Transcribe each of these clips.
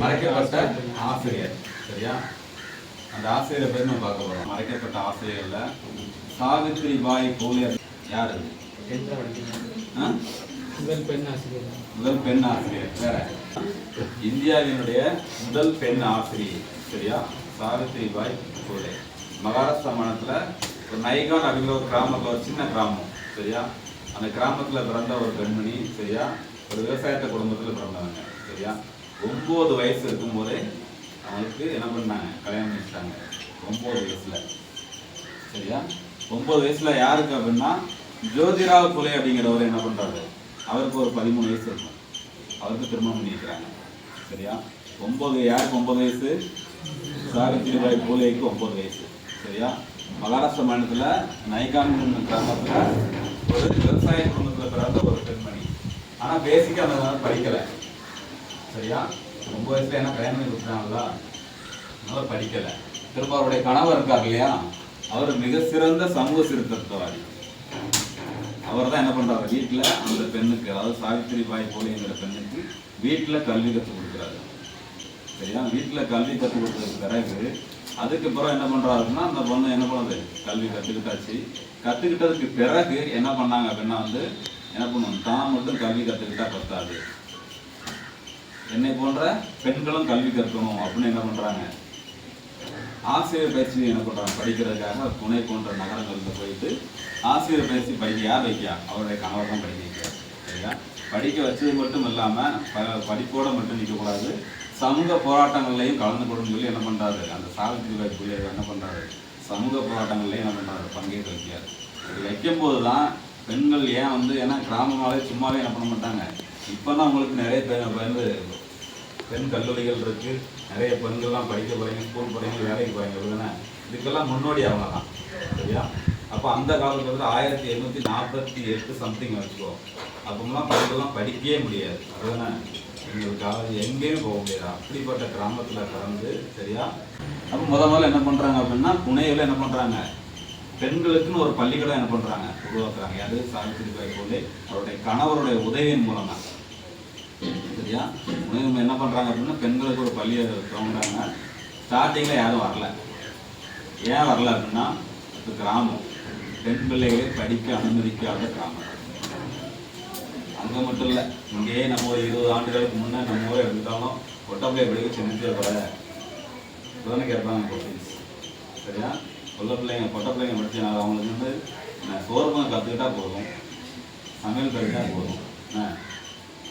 மறைக்கப்பட்ட ஆசிரியர் சரியா? அந்த ஆசிரியரை பேர் நம்ம பார்க்க போறோம். மறைக்கப்பட்ட ஆசிரியர்ல சாவித்ரி பாய் பூலே யார்? அது? முதல் பெண் ஆசிரியர். முதல் பெண் ஆசிரியர் வேற. இந்தியாவினுடைய முதல் பெண் ஆசிரியர் சரியா? சாவித்ரி பாய் பூலே மகாராஷ்டிரா மாநிலத்துல ஒரு நைகான் அப்படிங்கிற ஒரு கிராமத்துல ஒரு சின்ன கிராமம் சரியா? அந்த கிராமத்துல பிறந்த ஒரு பெண்மணி சரியா? ஒரு விவசாயத்த குடும்பத்துல பிறந்தவங்க சரியா? ஒம்பது வயசு இருக்கும்போதே அவனுக்கு என்ன பண்ணாங்க? கல்யாணம் பண்ணிட்டாங்க ஒம்பது வயசுல. சரியா? ஒம்பது வயசுல யாருக்கு அப்படின்னா ஜோதிராவ் புலே அப்படிங்கிறவர் என்ன பண்றாரு? அவருக்கு ஒரு பதிமூணு வயசு இருக்கும் அவருக்கு திருமணம் பண்ணி சரியா? ஒம்பது யாருக்கு ஒம்பது வயசு? சாவித்திரிபாய் பூலேக்கு ஒம்பது வயசு. சரியா? மகாராஷ்டிரா மாநிலத்தில் நைகான் கிராமத்தில் ஒரு விவசாய குடும்பத்தில் பிறந்த ஒரு பெண்மணி. ஆனால் பேசிக்காக அந்த படிக்கலை. சரியா? ரொம்ப வயசுல என்ன கல்யாணம் பண்ணி கொடுத்தாங்கல்ல அதனால படிக்கலை. திரும்ப அவருடைய கணவர் இருக்கார் இல்லையா? அவர் மிக சிறந்த சமூக சீர்திருத்தவாதி. அவர் தான் என்ன பண்றாரு? வீட்டில் அந்த பெண்ணுக்கு அதாவது சாவித்திரி பாய் போலிங்கிற பெண்ணுக்கு வீட்டில் கல்வி கற்றுக் கொடுக்குறாரு. சரியா? வீட்டில் கல்வி கற்றுக் கொடுத்ததுக்கு பிறகு அதுக்கப்புறம் என்ன பண்ணுறாருன்னா அந்த பொண்ணு என்ன பண்ணுது? கல்வி கற்றுக்கிட்டாச்சு கற்றுக்கிட்டதுக்கு பிறகு என்ன பண்ணாங்க அப்படின்னா வந்து என்ன பண்ணுவோம் தான் மட்டும் கல்வி கற்றுக்கிட்டா பத்தாது. என்னை போன்ற பெண்களும் கல்வி கற்கணும் அப்படின்னு என்ன பண்றாங்க? ஆசிரியர் பயிற்சி என்ன பண்றாங்க? படிக்கிறதுக்காக புனே போன்ற நகரங்களில் போயிட்டு ஆசிரியர் பயிற்சி படிக்கையா யார் வைக்கா அவருடைய கணவர் தான் படிக்க வைக்கிறார் சரியா? படிக்க வச்சது மட்டும் இல்லாம ப- படிப்போட மட்டும் நிற்கக்கூடாது சமூக போராட்டங்கள்லையும் கலந்து கொள்ளும் சொல்லி என்ன பண்றாரு? அந்த சாவித்திரிபாய் புள்ளி என்ன பண்றாரு? சமூக போராட்டங்கள்லையும் என்ன பண்றாரு? பங்கேற்று வைக்கிறார். இது வைக்கும் தான் பெண்கள் ஏன் வந்து ஏன்னா கிராமமாவே சும்மாவே என்ன பண்ண மாட்டாங்க. இப்போ தான் உங்களுக்கு நிறைய பேர் வந்து பெண் கல்லூரிகள் இருக்கு. நிறைய பெண்கள்லாம் படிக்க போகிறீங்க ஸ்கூல் போகிறீங்க வேலைக்கு போகிறீங்க இதுக்கெல்லாம் முன்னோடி அவங்க தான். சரியா? அப்போ அந்த காலகட்டத்தில் ஆயிரத்தி எண்ணூற்றி நாற்பத்தி எட்டு சம்திங் வச்சுக்கோ. அப்போலாம் பெண்கள்லாம் படிக்கவே முடியாது. அதுதானே எங்களுக்கு எங்கேயும் போக முடியாது. அப்படிப்பட்ட கிராமத்தில் கலந்து சரியா? அப்போ முத முதல்ல என்ன பண்ணுறாங்க அப்படின்னா புனேவில் என்ன பண்ணுறாங்க பெண்களுக்குன்னு ஒரு பள்ளிக்கூடம் என்ன பண்ணுறாங்க உருவாக்குறாங்க. யாரு சாவித்திரி பாய் போலே அவருடைய கணவருடைய உதவியின் மூலமாக சரியா? இவங்க என்ன பண்ணுறாங்க அப்படின்னா பெண்களுக்கு ஒரு பள்ளியை துவங்குறாங்க ஸ்டார்டிங்கில் யாரும் வரல. ஏன் வரல அப்படின்னா இப்போ கிராமம். பெண் பிள்ளைகளை படிக்க அனுமதிக்காத கிராமம். அங்கே மட்டும் இல்லை இங்கேயே நம்ம ஒரு இருபது ஆண்டுகளுக்கு முன்னே நம்ம ஊரை எடுத்துட்டாலும் ஒட்டப்பிள்ளை படிக்க செஞ்சுட்டே போல இப்பதானே கேட்பாங்க கொஸ்டின்ஸ் சரியா? கொல்ல பிள்ளைங்க பொட்ட பிள்ளைங்க படித்தனால அவங்களுக்கு வந்து நான் கற்றுக்கிட்டா போதும். சமையல் தெரிஞ்சா போதும்.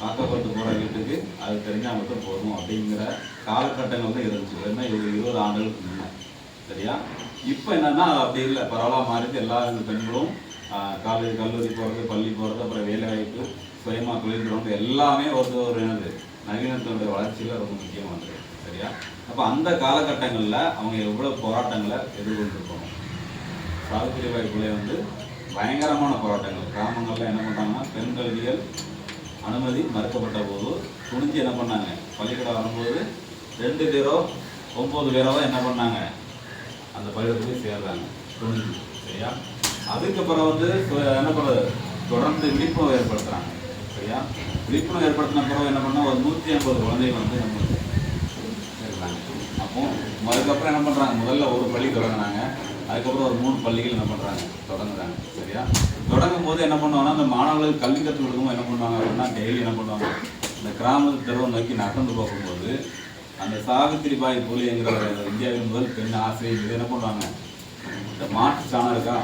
என்ன காக்கப்பட்டு போகிற வீட்டுக்கு அது தெரிஞ்சால் மட்டும் போதும் அப்படிங்கிற காலகட்டங்கள் தான் இருந்துச்சு. என்ன ஒரு இருபது ஆண்டுகளுக்கு முன்னே. சரியா? இப்போ என்னன்னா அப்படி இல்லை. பரவலாக மாறிட்டு எல்லா பெண்களும் காலேஜ் கல்லூரி போகிறது பள்ளி போகிறது அப்புறம் வேலை வாய்ப்பு சுயமாக தொழில் எல்லாமே ஒரு ஒரு என்னது நவீனத்தினுடைய வளர்ச்சியில் ரொம்ப முக்கியமானது சரியா? அப்போ அந்த காலகட்டங்களில் அவங்க எவ்வளோ போராட்டங்களை எதிர்கொண்டிருக்கணும் சாவித்திரி வாய்ப்புலேயே வந்து பயங்கரமான போராட்டங்கள். கிராமங்களில் என்ன பண்ணாங்கன்னா பெண் கல்வியல் அனுமதி மறுக்கப்பட்ட போது துணிஞ்சு என்ன பண்ணாங்க? பள்ளிக்கூடம் வரும்போது ரெண்டு பேரோ ஒம்பது பேரோ என்ன பண்ணாங்க? அந்த பள்ளிக்கூடத்துக்கு சேர்றாங்க. துணிஞ்சு. சரியா? அதுக்கப்புறம் வந்து என்ன பண்ணுறது தொடர்ந்து விழிப்புணர்வு ஏற்படுத்துறாங்க. சரியா? விழிப்புணர்வு ஏற்படுத்தின பிறகு என்ன பண்ணால் ஒரு நூற்றி ஐம்பது குழந்தைகள் வந்து நம்ம சேர்றாங்க. அப்போ அதுக்கப்புறம் என்ன பண்ணுறாங்க முதல்ல ஒரு பள்ளி தொடங்கினாங்க. அதுக்கப்புறம் ஒரு மூணு பள்ளிகள் என்ன பண்ணுறாங்க தொடங்குறாங்க. சரியா? தொடங்கும் போது என்ன பண்ணுவாங்கன்னா அந்த மாணவர்களுக்கு கல்வி கற்றுக் கொடுக்கும்போது என்ன பண்ணுவாங்க அப்படின்னா டெய்லி என்ன பண்ணுவாங்க? இந்த கிராமத்து தெருவை நோக்கி நடந்து போகும்போது அந்த சாவித்திரிபாய் பூலிங்கிற ஒரு இந்தியாவின் முதல் பெண் ஆசிரியர் இது என்ன பண்ணுவாங்க? இந்த மாட்டு சாணம் இருக்கா?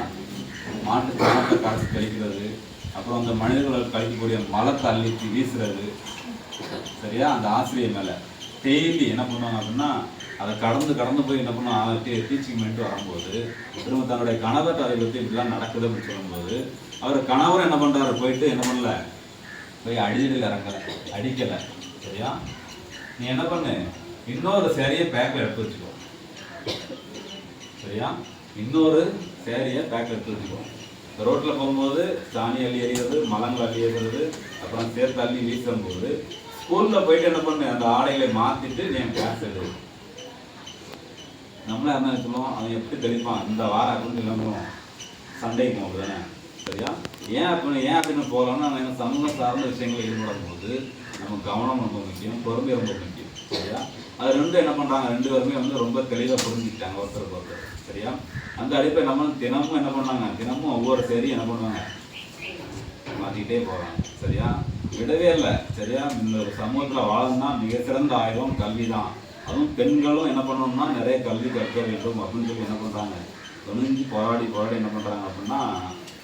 மாட்டு சாணத்தை காசு கழிக்கிறது அப்புறம் அந்த மனிதர்கள் கழிக்கக்கூடிய மலத்தை அள்ளி வீசுறது. சரியா? அந்த ஆசிரியர் மேலே. டெய்லி என்ன பண்ணுவாங்க அப்படின்னா அதை கடந்து கடந்து போய் என்ன பண்ணுவாங்க டீச்சிங் பண்ணிட்டு வரும்போது திரும்ப தன்னுடைய கணவர் அதை பற்றி இப்படிலாம் நடக்குது அப்படின்னு சொல்லும்போது அவர் கணவர் என்ன பண்ணுறாரு போயிட்டு என்ன பண்ணல? போய் அடிதடியில் இறங்கலை. அடிக்கலை. சரியா? நீ என்ன பண்ணு? இன்னொரு சேரையை பேக்கில் எடுத்து வச்சுக்கோ. சரியா? இன்னொரு சேரியை பேக்கில் எடுத்து வச்சுக்கோ. ரோட்டில் போகும்போது சாணி அள்ளி எறிகிறது மலங்கள் அள்ளி எறிகிறது அப்புறம் சேர்த்து அள்ளி வீசும் போது ஸ்கூல்ல போயிட்டு என்ன பண்ணு அந்த ஆடைகளை மாத்திட்டு என் கிளாஸ் எடு. நம்மள என்ன சொல்லுவோம் அவன் எப்படி தெளிப்பான்? இந்த வாரம் அப்படின்னு இல்லாமல் சண்டைக்கும் அப்படிதானே? சரியா? ஏன் அப்படின்னு ஏன் அப்படின்னு போகலாம்னா நம்ம சமூக சார்ந்த விஷயங்கள் ஈடுபடும் போது நம்ம கவனம் ரொம்ப முக்கியம் பொறுமை ரொம்ப முக்கியம். சரியா? அது ரெண்டும் என்ன பண்ணுறாங்க ரெண்டு பேருமே வந்து ரொம்ப தெளிவாக புரிஞ்சுக்கிட்டாங்க ஒருத்தருக்கு ஒருத்தர். சரியா? அந்த அடிப்படை நம்ம தினமும் என்ன பண்ணாங்க? தினமும் ஒவ்வொரு சரி என்ன பண்ணுவாங்க? மாற்றிக்கிட்டே போகிறாங்க சரியா? விடவே இல்லை. சரியா? இந்த ஒரு சமூகத்தில் வாழணும்னா மிக சிறந்த ஆயுதம் கல்வி தான் அதுவும் பெண்களும் என்ன பண்ணணும்னா நிறைய கல்வி கற்க வேண்டும் அப்படின்னு சொல்லி என்ன பண்ணுறாங்க துணிஞ்சு போராடி போராடி என்ன பண்ணுறாங்க அப்படின்னா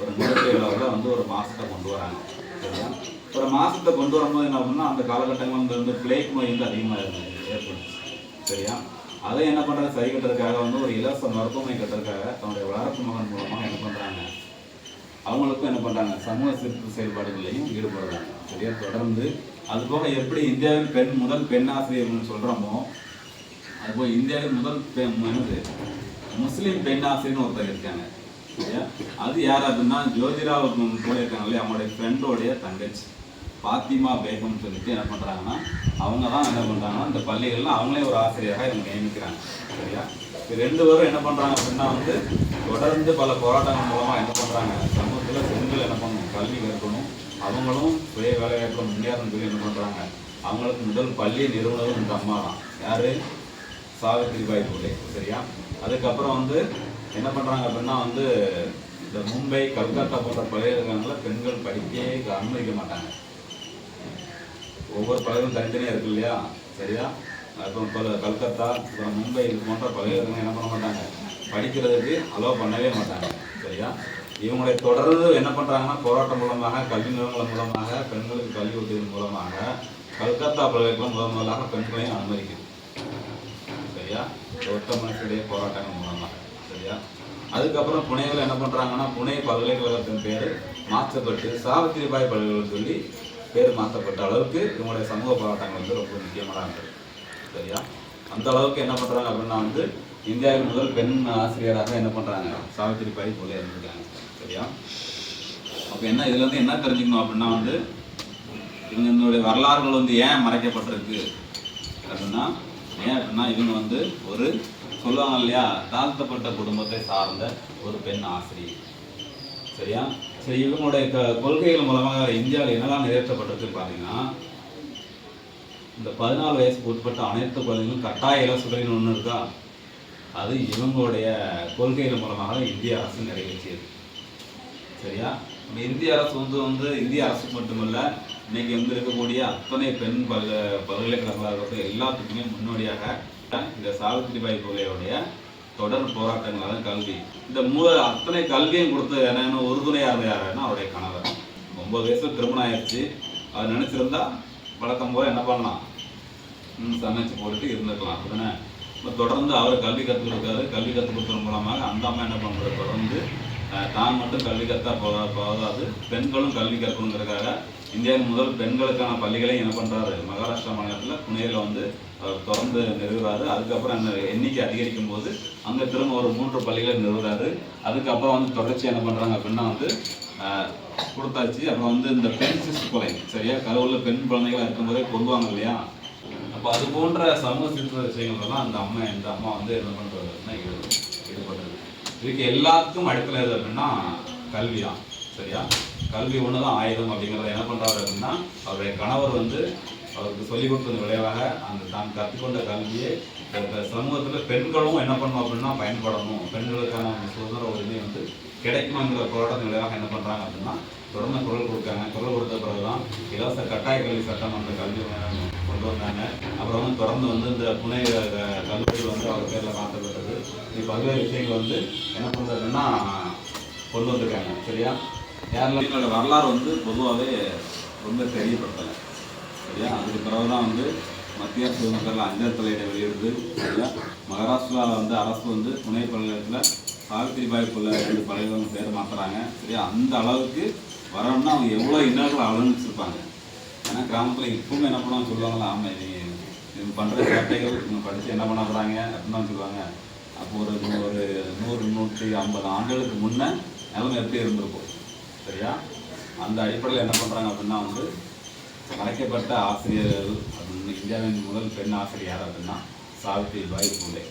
ஒரு மிகப்பெரிய அளவில் வந்து ஒரு மாதத்தை கொண்டு வராங்க. சரியா? ஒரு மாதத்தை கொண்டு வரும்போது என்ன அப்படின்னா அந்த காலகட்டங்கள் வந்து பிளேக் நோய் வந்து அதிகமாக இருந்தது ஏற்படுச்சு சரியா? அதை என்ன பண்ணுறது சரி கட்டுறதுக்காக வந்து ஒரு இலவச மருத்துவமனை கட்டுறதுக்காக தன்னுடைய வளர்ப்பு மகன் மூலமாக என்ன பண்ணுறாங்க அவங்களுக்கும் என்ன பண்ணுறாங்க சமூக சிறப்பு செயல்பாடுகளையும் ஈடுபடுறாங்க. சரியா? தொடர்ந்து அதுபோக எப்படி இந்தியாவின் பெண் முதல் பெண் ஆசிரியர்னு சொல்கிறோமோ அதுபோக இந்தியாவின் முதல் பெண் என்னது? முஸ்லீம் பெண் ஆசிரியர்னு ஒருத்தர் இருக்காங்க. சரியா? அது யார் அப்படின்னா ஜோதிரா கூட இருக்காங்க இல்லையா அவங்களுடைய ஃப்ரெண்டோடைய தங்கச்சி. பாத்திமா பேகம்னு சொல்லிட்டு என்ன பண்ணுறாங்கன்னா அவங்க தான் என்ன பண்ணுறாங்கன்னா இந்த பள்ளிகளில் அவங்களே ஒரு ஆசிரியராக இவங்க நியமிக்கிறாங்க. சரியா? இது ரெண்டு பேரும் என்ன பண்ணுறாங்க அப்படின்னா வந்து தொடர்ந்து பல போராட்டங்கள் மூலமாக என்ன பண்ணுறாங்க சமூகத்தில் பெண்கள் என்ன பண்ணணும் கல்வி கற்கணும் அவங்களும் சுய வேலைவாய்ப்பில் முன்னேறணும் சொல்லி என்ன பண்ணுறாங்க அவங்களுக்கு முதல் பள்ளி நிறுவனரும் இந்த அம்மா தான். யார்? சாவித்திரிபாய் பூலே சரியா? அதுக்கப்புறம் வந்து என்ன பண்ணுறாங்க அப்படின்னா வந்து இந்த மும்பை கல்கத்தா போன்ற பல்கலைக்கழகங்களில் பெண்கள் படிக்கவே அனுமதிக்க மாட்டாங்க. ஒவ்வொரு பலரும் தனித்தனியாக இருக்கு இல்லையா? சரியா? அப்புறம் பல கல்கத்தா அப்புறம் மும்பை இது போன்ற பல்கலைக்கழகங்கள் என்ன பண்ண மாட்டாங்க? படிக்கிறதுக்கு அலோவ் பண்ணவே மாட்டாங்க. சரியா? இவங்களை தொடர்ந்து என்ன பண்ணுறாங்கன்னா போராட்டம் மூலமாக கல்வி நிறுவனங்கள் மூலமாக பெண்களுக்கு கல்வி ஊட்டுவதன் மூலமாக கல்கத்தா பல்கலைக்கழகம் முதல் முதலாக பெண்களையும் அனுமதிக்குது. சரியா? ஒத்த மனுஷருடைய போராட்டங்கள் மூலமாக. சரியா? அதுக்கப்புறம் புனேவில் என்ன பண்ணுறாங்கன்னா புனே பல்கலைக்கழகத்தின் பேர் மாற்றப்பட்டு சாவித்திரிபாய் பல்கலைக்கழகம் சொல்லி பேர் மாற்றப்பட்ட அளவுக்கு இவங்களுடைய சமூக போராட்டங்கள் வந்து ரொம்ப முக்கியமானது சரியா? அந்த அளவுக்கு என்ன பண்ணுறாங்க அப்படின்னா வந்து இந்தியாவின் முதல் பெண் ஆசிரியராக என்ன பண்ணுறாங்க சாவித்திரிபாய் போல இருந்திருக்காங்க. சரியா? அப்போ என்ன இதுல இருந்து என்ன தெரிஞ்சுக்கணும் அப்படின்னா வந்து இவங்களுடைய வரலாறுகள் வந்து ஏன் மறைக்கப்பட்டிருக்கு? அப்படின்னா ஏன் அப்படின்னா இவங்க வந்து ஒரு சொல்லுவாங்க இல்லையா தாழ்த்தப்பட்ட குடும்பத்தை சார்ந்த ஒரு பெண் ஆசிரியர் சரியா? சரி இவங்களுடைய க கொள்கைகள் மூலமாக இந்தியாவில் என்னெல்லாம் நிறைவேற்றப்பட்டிருக்கு பார்த்தீங்கன்னா இந்த பதினாலு வயசுக்கு உட்பட்ட அனைத்து குழந்தைகளும் கட்டாய இலசுகளின் ஒன்று இருக்கா? அது இவங்களுடைய கொள்கைகள் மூலமாக இந்திய அரசு நிறைவேற்றியது. சரியா? நம்ம இந்திய அரசு வந்து வந்து இந்திய அரசு மட்டுமல்ல இன்னைக்கு வந்து இருக்கக்கூடிய அத்தனை பெண் பல்க பல்கலைக்கழகங்களாக இருக்கட்டும் எல்லாத்துக்குமே முன்னோடியாக இந்த சாவித்திரிபாய் பூலேவுடைய தொடர் போராட்டங்களாக தான் கல்வி. இந்த மூ அத்தனை கல்வியும் கொடுத்தது என்னன்னு உறுதுணையாக இருந்த யாருன்னா அவருடைய கணவர். ஒன்பது வயசுல திருமணம் ஆயிடுச்சு. அவர் நினைச்சிருந்தா வழக்கம் போல என்ன பண்ணலாம்? சமைச்சு போட்டுட்டு இருந்துக்கலாம். அப்படிதானே இப்போ தொடர்ந்து அவர் கல்வி கற்றுக் கொடுக்காரு. கல்வி கற்றுக் கொடுத்தது மூலமாக அந்த அம்மா என்ன பண்ணுறது தொடர்ந்து தான் மட்டும் கல்வி கற்றா போதா போதாது. பெண்களும் கல்வி கற்கணுங்கிறதுக்காக இந்தியாவின் முதல் பெண்களுக்கான பள்ளிகளையும் என்ன பண்ணுறாரு மகாராஷ்டிரா மாநிலத்தில் புனேயில் வந்து அவர் தொடர்ந்து நிறுவுறாரு. அதுக்கப்புறம் அந்த எண்ணிக்கை அதிகரிக்கும் போது அங்கே திரும்ப ஒரு மூன்று பள்ளிகளை நிறுவுறாரு. அதுக்கப்புறம் வந்து தொடர்ச்சி என்ன பண்ணுறாங்க அப்படின்னா வந்து கொடுத்தாச்சு. அப்புறம் வந்து இந்த பெண் சிசு கொலை சரியா? கருவுள்ள பெண் குழந்தைகளாக இருக்கும்போதே கொள்வாங்க இல்லையா? அப்போ அது போன்ற சமூக சீர்திருத்த விஷயங்கள்லாம் அந்த அம்மா இந்த அம்மா வந்து என்ன பண்ணுறது அப்படின்னா ஈடுபடுறது இதுக்கு எல்லாத்துக்கும் அடிப்படை எது அப்படின்னா கல்வி தான் சரியா? கல்வி ஒன்று தான் ஆயுதம் அப்படிங்கிறத என்ன பண்ணுறாரு அப்படின்னா அவருடைய கணவர் வந்து அவருக்கு சொல்லிக் கொடுத்தது விளைவாக அந்த தான் கற்றுக்கொண்ட கல்வியை இந்த சமூகத்தில் பெண்களும் என்ன பண்ணணும் அப்படின்னா பயன்படணும். பெண்களுக்கான சுதந்திர உரிமை வந்து கிடைக்குமாங்கிற போராட்டத்தின் விளைவாக என்ன பண்ணுறாங்க அப்படின்னா தொடர்ந்து குரல் கொடுக்காங்க. குரல் கொடுத்த பிறகுதான் இலவச கட்டாய கல்வி சட்டம் அந்த கல்வி கொண்டு வந்தாங்க. அப்புறம் வந்து தொடர்ந்து வந்து இந்த புனை கல்லூரி வந்து அவர் பேரில் மாற்றப்பட்டது. இது பல்வேறு விஷயங்கள் வந்து என்ன பண்ணுறதுன்னா கொண்டு வந்திருக்காங்க. சரியா? யாரெல்லாம் வரலாறு வந்து பொதுவாகவே ரொம்ப தெரியப்படுத்தலை. சரியா? அதுக்கு பிறகு தான் வந்து மத்திய அரசு மக்கள் அஞ்சல் தலையிட வெளியிடுது. சரியா மகாராஷ்டிராவில் வந்து அரசு வந்து புனே பல்கலைக்கழகத்தில் சாவித்திரிபாய்க்குள்ள ரெண்டு பல்கலைக்கழகம் பேர் மாற்றுறாங்க சரியா? அந்த அளவுக்கு வரணும்னா அவங்க எவ்வளோ இன்னல்கள் அனுபவிச்சிருப்பாங்க ஏன்னா கிராமத்தில் இப்பவும் என்ன பண்ணுவாங்க சொல்லுவாங்களா ஆமாம் இவங்க இவங்க பண்ணுற சேட்டைகள் இவங்க படித்து என்ன பண்ண போகிறாங்க அப்படின்னு தான் சொல்லுவாங்க. அப்போ ஒரு ஒரு நூறு நூற்றி ஐம்பது ஆண்டுகளுக்கு முன்னே நிலைமை எப்படி இருந்திருக்கும்? சரியா? அந்த அடிப்படையில் என்ன பண்ணுறாங்க அப்படின்னா வந்து அழைக்கப்பட்ட ஆசிரியர்கள் இந்தியாவின் முதல் பெண் ஆசிரியர் யார் அப்படின்னா சாவித்ரி பாய் பூலே